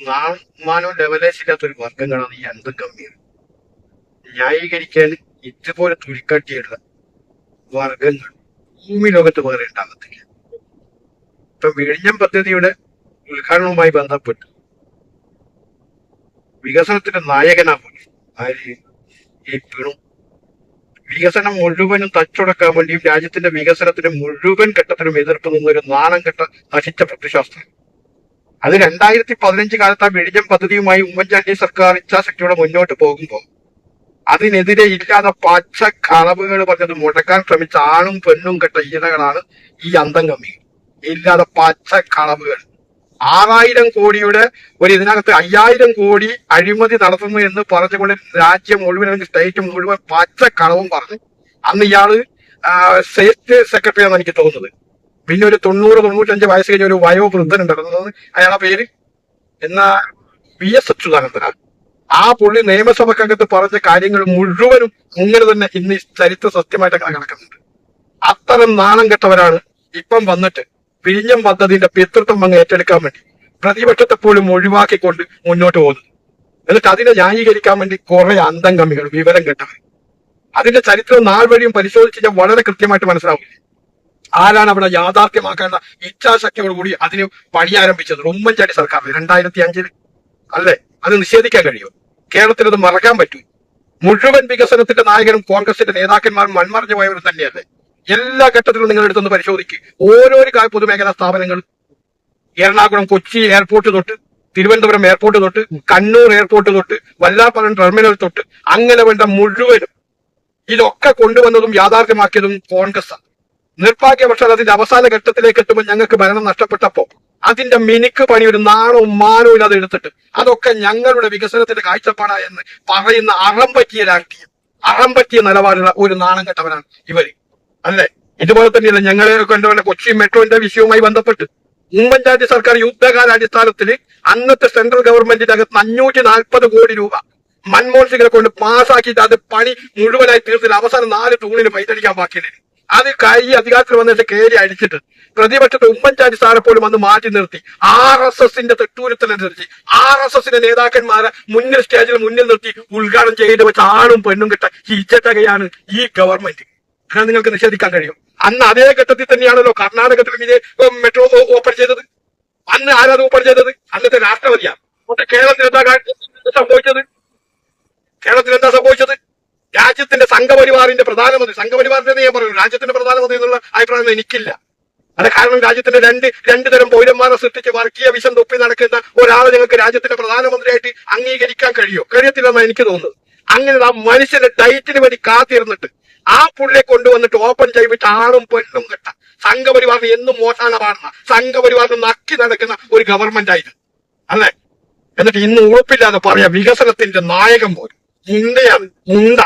നാണോ ലെവലേശില്ലാത്ത ഒരു വർഗങ്ങളാണ് ഈ അന്തം കമ്മികൾ ന്യായീകരിക്കാൻ ഇതുപോലെ തുലിക്കാട്ടിയുള്ള വർഗങ്ങൾ ഭൂമി ലോകത്ത് വേറെ ഉണ്ടാകത്തില്ല. ഇപ്പൊ വിഴിഞ്ഞം പദ്ധതിയുടെ ഉദ്ഘാടനവുമായി ബന്ധപ്പെട്ട് വികസനത്തിന്റെ നായകനാ പോലും ആര്? ഈ പിണു. വികസനം മുഴുവനും തച്ചുടക്കാൻ വേണ്ടിയും രാജ്യത്തിന്റെ വികസനത്തിന് മുഴുവൻ ഘട്ടത്തിലും എതിർപ്പ് നിന്നൊരു നാണം കെട്ട നശിച്ച പ്രതിശാസ്ത്രം അത് രണ്ടായിരത്തി പതിനഞ്ച് കാലത്ത് ആ വെടിഞ്ഞം പദ്ധതിയുമായി ഉമ്മൻചാണ്ടി സർക്കാർ ഇച്ഛാശക്തിയോടെ മുന്നോട്ട് പോകുമ്പോൾ അതിനെതിരെ ഇല്ലാതെ പച്ച കളവുകൾ പറഞ്ഞത് മുടക്കാൻ ശ്രമിച്ച ആണും പെണ്ണും കെട്ട ഈടകളാണ് ഈ അന്തം കമ്മി ഇല്ലാതെ പച്ച കളവുകൾ ആറായിരം കോടിയുടെ ഒരു ഇതിനകത്ത് അയ്യായിരം കോടി അഴിമതി നടത്തുന്നു എന്ന് പറഞ്ഞുകൊണ്ട് രാജ്യം മുഴുവൻ അല്ലെങ്കിൽ സ്റ്റേറ്റ് മുഴുവൻ പച്ച കളവും പറഞ്ഞു. അന്ന് ഇയാൾ സ്റ്റേറ്റ് സെക്രട്ടറി ആണെന്ന് എനിക്ക് തോന്നുന്നത്. പിന്നെ ഒരു തൊണ്ണൂറ് തൊണ്ണൂറ്റഞ്ച് വയസ്സ് കഴിഞ്ഞ ഒരു വയോ ഉണ്ടായിരുന്നു അയാളെ പേര് എന്നാ വി എസ് അച്യുതാനന്ദനാണ് ആ പുള്ളി നിയമസഭക്കകത്ത് പറഞ്ഞ കാര്യങ്ങൾ മുഴുവനും അങ്ങനെ തന്നെ ഇന്ന് ചരിത്ര സത്യമായിട്ട് അങ്ങനെ കിടക്കുന്നുണ്ട് അത്തരം നാണം കെട്ടവരാണ് ഇപ്പം വന്നിട്ട് പിരിഞ്ഞം പദ്ധതിന്റെ പിതൃത്വം അങ്ങ് ഏറ്റെടുക്കാൻ വേണ്ടി പ്രതിപക്ഷത്തെ പോലും ഒഴിവാക്കിക്കൊണ്ട് മുന്നോട്ട് പോകുന്നത്. എന്നിട്ട് അതിനെ ന്യായീകരിക്കാൻ വേണ്ടി കുറെ അന്തം കമ്മികൾ വിവരം കെട്ടവർ. അതിന്റെ ചരിത്രം നാൾ വഴിയും പരിശോധിച്ച് വളരെ കൃത്യമായിട്ട് മനസ്സിലാവില്ല ആരാണ് അവിടെ യാഥാർത്ഥ്യമാക്കേണ്ട ഇച്ഛാശക്തിയോടുകൂടി അതിന് പണി ആരംഭിച്ചത് ഉമ്മൻചാണ്ടി സർക്കാർ രണ്ടായിരത്തി അഞ്ചിൽ അല്ലേ? അത് നിഷേധിക്കാൻ കഴിയും? കേരളത്തിൽ അത് മറക്കാൻ പറ്റൂ. മുഴുവൻ വികസനത്തിന്റെ നായകനും കോൺഗ്രസിന്റെ നേതാക്കന്മാരും മൺമറഞ്ഞു പോയവർ തന്നെയല്ലേ? എല്ലാ ഘട്ടത്തിലും നിങ്ങൾ എടുത്തൊന്ന് പരിശോധിക്കുക ഓരോരോ കാ- പൊതുമേഖലാ സ്ഥാപനങ്ങൾ എറണാകുളം കൊച്ചി എയർപോർട്ട് തൊട്ട് തിരുവനന്തപുരം എയർപോർട്ട് തൊട്ട് കണ്ണൂർ എയർപോർട്ട് തൊട്ട് വല്ലാപ്പറം ടെർമിനൽ തൊട്ട് അങ്ങനെ വേണ്ട മുഴുവനും. ഇതൊക്കെ കൊണ്ടുവന്നതും യാഥാർത്ഥ്യമാക്കിയതും കോൺഗ്രസ്സാണ് നിർഭാഗ്യവശാൽ അതിന്റെ അവസാന ഘട്ടത്തിലേക്ക് എത്തുമ്പോൾ ഞങ്ങൾക്ക് ഭരണം നഷ്ടപ്പെട്ടപ്പോ അതിന്റെ മിനുക്ക് പണി ഒരു നാണവും മാനവും ഇല്ലാതെ എടുത്തിട്ട് അതൊക്കെ ഞങ്ങളുടെ വികസനത്തിന്റെ കാഴ്ചപ്പാടാ എന്ന് പറയുന്ന അറം പറ്റിയ രാഷ്ട്രീയം അറം പറ്റിയ നിലപാടുള്ള ഒരു നാണം കെട്ടവനാണ് ഇവർ. അല്ലേ? ഇതുപോലെ തന്നെയല്ല ഞങ്ങളെ കൊണ്ടുവന്ന കൊച്ചി മെട്രോന്റെ വിഷയവുമായി ബന്ധപ്പെട്ട് ഉമ്മൻചാണ്ടി സർക്കാർ യുദ്ധകാലാടിസ്ഥാനത്തിൽ അന്നത്തെ സെൻട്രൽ ഗവൺമെന്റിന്റെ അകത്ത് അഞ്ഞൂറ്റി നാൽപ്പത് കോടി രൂപ മൻമോഹൻ സിംഗിനെ കൊണ്ട് പാസ്സാക്കിയിട്ട് അത് പണി മുഴുവനായി തീർത്തില്ല അവസാനം നാല് തൂണിന് പൈതടിക്കാൻ ബാക്കിയില്ല അത് കൈ അധികാരത്തിൽ വന്നിട്ട് കയറി അടിച്ചിട്ട് പ്രതിപക്ഷത്തെ ഉമ്മൻചാണ്ടി സാറെ പോലും അന്ന് മാറ്റി നിർത്തി. ആർ എസ് എസിന്റെ തെട്ടൂരത്തിനനുസരിച്ച് ആർ എസ് എസിന്റെ നേതാക്കന്മാരെ മുന്നിൽ സ്റ്റേജിൽ മുന്നിൽ നിർത്തി ഉദ്ഘാടനം ചെയ്ത് വെച്ച ആണും പെണ്ണും കിട്ട ഇജ്ജത്തകയാണ് ഈ ഗവൺമെന്റ് അങ്ങനെ നിങ്ങൾക്ക് നിഷേധിക്കാൻ കഴിയും. അന്ന് അതേ ഘട്ടത്തിൽ തന്നെയാണല്ലോ കർണാടകത്തിലും ഇതേ മെട്രോ ഓപ്പൺ ചെയ്തത്. അന്ന് ആരാത് ഓപ്പൺ ചെയ്തത്? അന്നത്തെ രാഷ്ട്രപതിയാണ് കേരളത്തിൽ എന്താ സംഭവിച്ചത്? കേരളത്തിൽ എന്താ സംഭവിച്ചത്? രാജ്യത്തിന്റെ സംഘപരിവാറിന്റെ പ്രധാനമന്ത്രി സംഘപരിവാറിന്റെ ഞാൻ പറയുന്നു രാജ്യത്തിന്റെ പ്രധാനമന്ത്രി എന്നുള്ള അഭിപ്രായം എനിക്കില്ല. അത് കാരണം രാജ്യത്തിന്റെ രണ്ട് രണ്ടു തരം പൗരന്മാരെ സൃഷ്ടിച്ച് വർഗീയ വിഷം തൊപ്പി നടക്കുന്ന ഒരാളെ നിങ്ങൾക്ക് രാജ്യത്തിന്റെ പ്രധാനമന്ത്രിയായിട്ട് അംഗീകരിക്കാൻ കഴിയോ? കഴിയത്തില്ലെന്നാണ് എനിക്ക് തോന്നുന്നത്. അങ്ങനെ ആ മനുഷ്യന്റെ ഡയറ്റിന് വേണ്ടി കാത്തിരുന്നിട്ട് ആ പുള്ളിയെ കൊണ്ടുവന്നിട്ട് ഓപ്പൺ ചെയ്തിട്ട് ആണും പെണ്ണും കെട്ട. സംഘപരിവാറിന് എന്നും മോശാണ് പാടുന്ന. സംഘപരിവാറിന് നക്കി നടക്കുന്ന ഒരു ഗവൺമെന്റ് ആയിരുന്നു. അല്ലേ? എന്നിട്ട് ഇന്ന് ഉറപ്പില്ലാതെ പറയാ വികസനത്തിന്റെ നായകൻ പോലും. മുണ്ടയാണ് മുണ്ട.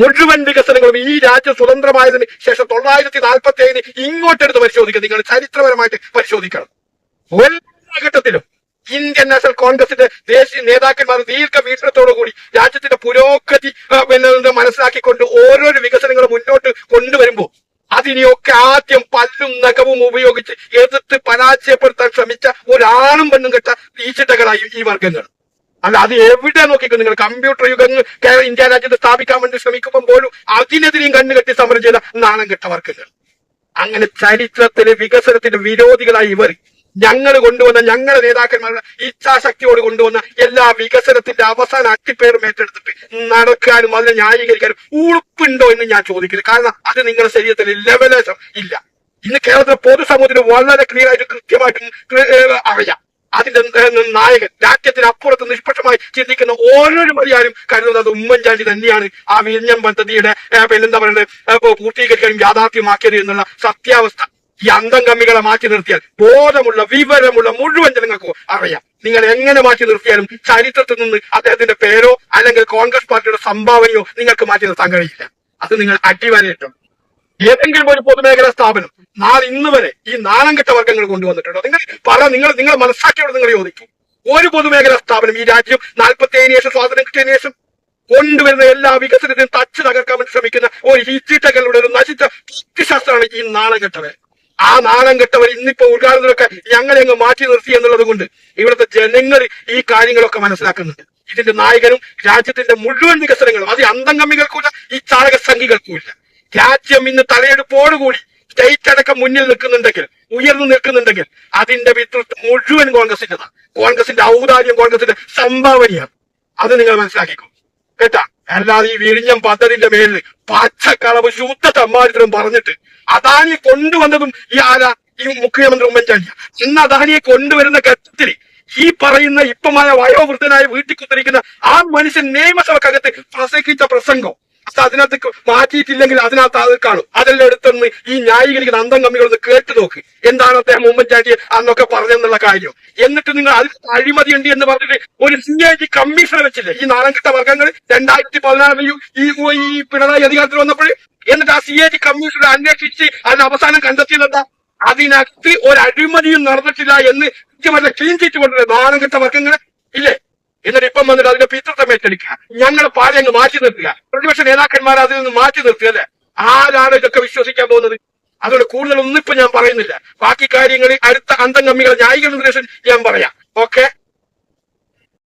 മുഴുവൻ വികസനങ്ങളും ഈ രാജ്യം സ്വതന്ത്രമായതിന് ശേഷം തൊള്ളായിരത്തി നാൽപ്പത്തി ഏഴിന് ഇങ്ങോട്ടെടുത്ത് പരിശോധിക്കുക. നിങ്ങൾ ചരിത്രപരമായിട്ട് പരിശോധിക്കണം. എല്ലാ ഘട്ടത്തിലും ഇന്ത്യൻ നാഷണൽ കോൺഗ്രസിന്റെ ദേശീയ നേതാക്കന്മാർ ദീർഘവീക്ഷണത്തോടു കൂടി രാജ്യത്തിന്റെ പുരോഗതി മനസ്സിലാക്കിക്കൊണ്ട് ഓരോരോ വികസനങ്ങളും മുന്നോട്ട് കൊണ്ടുവരുമ്പോൾ അതിനെയൊക്കെ ആദ്യം പല്ലും നഖവും ഉപയോഗിച്ച് എതിർത്ത് പരാജയപ്പെടുത്താൻ ശ്രമിച്ച ഒരാളും പെണ്ണും കെട്ട ഈച്ചിട്ടകളായി ഈ വർഗങ്ങൾ. അല്ല അത് എവിടെ നോക്കിക്കോ നിങ്ങൾ കമ്പ്യൂട്ടർ യുഗങ്ങൾ കേരള ഇന്ത്യ രാജ്യത്ത് സ്ഥാപിക്കാൻ വേണ്ടി ശ്രമിക്കുമ്പോൾ പോലും അതിനെതിരെയും കണ്ണുകെട്ടി സമരം ചെയ്ത നാണം കെട്ട അങ്ങനെ ചരിത്രത്തിലെ വികസനത്തിന്റെ വിരോധികളായി ഇവർ ഞങ്ങൾ കൊണ്ടുവന്ന ഞങ്ങളുടെ നേതാക്കന്മാരുടെ ഇച്ഛാശക്തിയോട് കൊണ്ടുവന്ന എല്ലാ വികസനത്തിന്റെ അവസാന അട്ടിപ്പേറും ഏറ്റെടുത്തിട്ട് നടക്കാനും അതിനെ ന്യായീകരിക്കാനും ഉളുപ്പുണ്ടോ എന്ന് ഞാൻ ചോദിക്കുന്നു. കാരണം അത് നിങ്ങളുടെ ശരീരത്തിൽ ലെവലേശം ഇല്ല. ഇന്ന് കേരളത്തിലെ പൊതുസമൂഹത്തിന് വളരെ ക്ലിയർ ആയിട്ട് കൃത്യമായിട്ടും അറിയാം. അതിന്റെ നായകൻ രാജ്യത്തിന് അപ്പുറത്ത് നിഷ്പക്ഷമായി ചിന്തിക്കുന്ന ഓരോരു മതിയാരും കരുതുന്നത് ഉമ്മൻചാണ്ടി തന്നെയാണ്. ആ വിഴിഞ്ഞം പദ്ധതിയുടെ പിന്നെന്താ പറയുന്നത് പൂർത്തീകരിക്കാനും യാഥാർത്ഥ്യമാക്കിയത് എന്നുള്ള സത്യാവസ്ഥ ഈ അന്തം കമ്മികളെ മാറ്റി നിർത്തിയാൽ ബോധമുള്ള വിവരമുള്ള മുഴുവൻ ജനങ്ങൾക്കും അറിയാം. നിങ്ങൾ എങ്ങനെ മാറ്റി നിർത്തിയാലും ചരിത്രത്തിൽ നിന്ന് അദ്ദേഹത്തിന്റെ പേരോ അല്ലെങ്കിൽ കോൺഗ്രസ് പാർട്ടിയുടെ സംഭാവനയോ നിങ്ങൾക്ക് മാറ്റി നിർത്താൻ കഴിയില്ല. അത് നിങ്ങൾ അടിവരയിട്ടുണ്ട് ഏതെങ്കിലും ഒരു പൊതുമേഖലാ സ്ഥാപനം നാളെ ഇന്ന് വരെ ഈ നാണം വർഗങ്ങൾ കൊണ്ടുവന്നിട്ടുണ്ടോ? നിങ്ങൾ പറ നിങ്ങൾ നിങ്ങൾ മനസ്സാക്കിയോട് നിങ്ങൾ ചോദിക്കും. ഒരു പൊതുമേഖലാ സ്ഥാപനം ഈ രാജ്യം നാൽപ്പത്തി ഏഴിന് ശേഷം സ്വാതന്ത്ര്യം കിട്ടിയതിനു ശേഷം കൊണ്ടുവരുന്ന എല്ലാ വികസനത്തിനും തച്ച് തകർക്കാൻ വേണ്ടി ശ്രമിക്കുന്ന ഒരു ഹിച്ചിട്ടകളുടെ ഒരു നശിച്ച ശാസ്ത്രമാണ് ഈ നാണം ആ നാണം ഇന്നിപ്പോ ഉദ്ഘാടനത്തിലൊക്കെ ഞങ്ങളെ അങ്ങ് മാറ്റി നിർത്തി എന്നുള്ളത് കൊണ്ട് ഇവിടുത്തെ ജനങ്ങൾ ഈ കാര്യങ്ങളൊക്കെ മനസ്സിലാക്കുന്നുണ്ട്. ഇതിന്റെ നായകനും രാജ്യത്തിന്റെ മുഴുവൻ വികസനങ്ങളും അത് അന്തംഗമികൾക്കുമില്ല ഈ ചാലക സംഘികൾക്കുമില്ല രാജ്യം ഇന്ന് തലയെടുപ്പോടുകൂടി സ്റ്റേറ്റ് അടക്കം മുന്നിൽ നിൽക്കുന്നുണ്ടെങ്കിൽ ഉയർന്നു നിൽക്കുന്നുണ്ടെങ്കിൽ അതിന്റെ വിതൃത്വം മുഴുവൻ കോൺഗ്രസിന്റെതാണ്. കോൺഗ്രസിന്റെ ഔദാര്യം കോൺഗ്രസിന്റെ സംഭാവനയാണ്. അത് നിങ്ങൾ മനസ്സിലാക്കിക്കോ. കേട്ടാ? അല്ലാതെ ഈ വിഴിഞ്ഞം പദ്ധതിന്റെ മേലിൽ പച്ചക്കളവ് ശുദ്ധ തമ്മാരിത്രം പറഞ്ഞിട്ട് അദാനി കൊണ്ടുവന്നതും ഈ ആരാ? ഈ മുഖ്യമന്ത്രി ഉമ്മൻചാണ്ടിയ. ഇന്ന് അദാനിയെ കൊണ്ടുവരുന്ന ഘട്ടത്തിൽ ഈ പറയുന്ന ഇപ്പമായ വയോവൃദ്ധനായ വീട്ടിൽ കുത്തിരിക്കുന്ന ആ മനുഷ്യൻ നിയമസഭക്കകത്ത് പ്രസംഗിച്ച പ്രസംഗം അതിനകത്ത് മാറ്റിയിട്ടില്ലെങ്കിൽ അതിനകത്ത് അത് കാണും. അതെല്ലാം എടുത്തൊന്ന് ഈ ന്യായീകരിക്കുന്ന അന്തം കമ്മികളൊന്ന് കേട്ടു നോക്ക്. എന്താണ് അദ്ദേഹം ഉമ്മൻചാണ്ടി അന്നൊക്കെ പറഞ്ഞെന്നുള്ള കാര്യം? എന്നിട്ട് നിങ്ങൾ അതിൽ അഴിമതി ഉണ്ട് എന്ന് പറഞ്ഞിട്ട് ഒരു സി ഐ ജി കമ്മീഷനെ വെച്ചില്ലേ? ഈ നാലംഘട്ട വർഗങ്ങൾ രണ്ടായിരത്തി പതിനാറിൽ ഈ ഈ പിണറായി അധികാരത്തിൽ വന്നപ്പോൾ എന്നിട്ട് ആ സി ഐ ജി കമ്മീഷനെ അന്വേഷിച്ച് അതിന് അവസാനം കണ്ടെത്തിയത് എന്താ? അതിനകത്ത് ഒരു അഴിമതിയും നടന്നിട്ടില്ല എന്ന് കൃത്യമായിട്ട് ക്ലീൻ ചീറ്റ് കൊണ്ടുവരുന്നത് നാലംഘട്ട വർഗങ്ങൾ ഇല്ലേ? എന്നിട്ട് ഇപ്പം വന്നിട്ട് അതിന്റെ പിതൃത്വം ഏറ്റെടുക്കുക ഞങ്ങളെ പാടി അങ്ങ് മാറ്റി നിർത്തുക പ്രതിപക്ഷ നേതാക്കന്മാർ അതിൽ നിന്ന് മാറ്റി നിർത്തുക അല്ലെ? ആരാണ് ഇതൊക്കെ വിശ്വസിക്കാൻ പോകുന്നത്? അതുകൊണ്ട് കൂടുതലൊന്നും ഇപ്പൊ ഞാൻ പറയുന്നില്ല. ബാക്കി കാര്യങ്ങളിൽ അടുത്ത അന്തംഗമ്മികളെ ന്യായീകരണ നിർദ്ദേശം ഞാൻ പറയാം. ഓക്കെ?